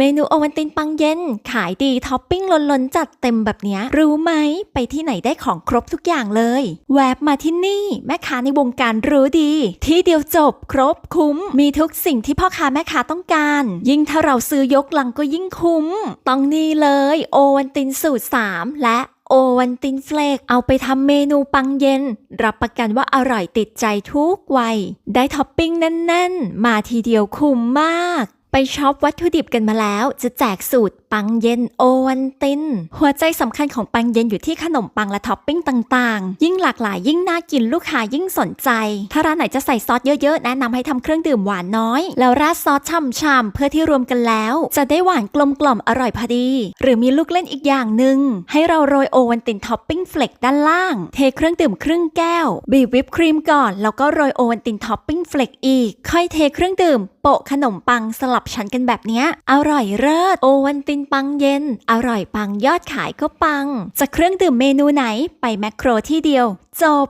เมนูโอวันตินปังเย็น ขายดีท็อปปิ้งล้นๆจัดเต็มแบบนี้รู้ไหม ไปที่ไหนได้ของครบทุกอย่างเลย แวบมาที่นี่ แม่ค้าในวงการรู้ดี ที่เดียวจบครบคุ้ม มีทุกสิ่งที่พ่อค้าแม่ค้าต้องการ ยิ่งถ้าเราซื้อยกลังก็ยิ่งคุ้ม ต้องนี่เลย โอวันตินสูตร 3 และโอวันตินเฟลกเอาไปทำเมนูปังเย็น รับประกันว่าอร่อยติดใจทุกวัย ได้ท็อปปิ้งแน่น ๆ มาทีเดียวคุ้มมาก ไปช็อปวัตถุดิบกันมาแล้วจะแจกสูตรปังเย็นโอวันติน หัวใจสำคัญของปังเย็นอยู่ที่ขนมปังและท็อปปิ้งต่างๆ ยิ่งหลากหลายยิ่งน่ากินลูกค้ายิ่งสนใจ ถ้าร้านไหนจะใส่ซอสเยอะๆ แนะนำให้ทำเครื่องดื่มหวานน้อย แล้วราดซอสช่ำๆเพื่อที่รวมกันแล้ว จะได้หวานกลมกล่อมอร่อยพอดี หรือมีลูกเล่นอีกอย่างหนึ่งให้เราโรยโอวันตินท็อปปิ้งเฟลกด้านล่าง เทเครื่องดื่มครึ่งแก้ว บีบวิปครีมก่อนแล้วก็โรยโอวันตินท็อปปิ้งเฟลกอีก ค่อยเทเครื่องดื่มโปะขนมปังสลับชั้นกันแบบนี้อร่อยเลิศโอวันตินปังเย็น อร่อยปังยอดขายก็ปังจะเครื่องดื่มเมนูไหนไปแมคโครที่เดียว จบ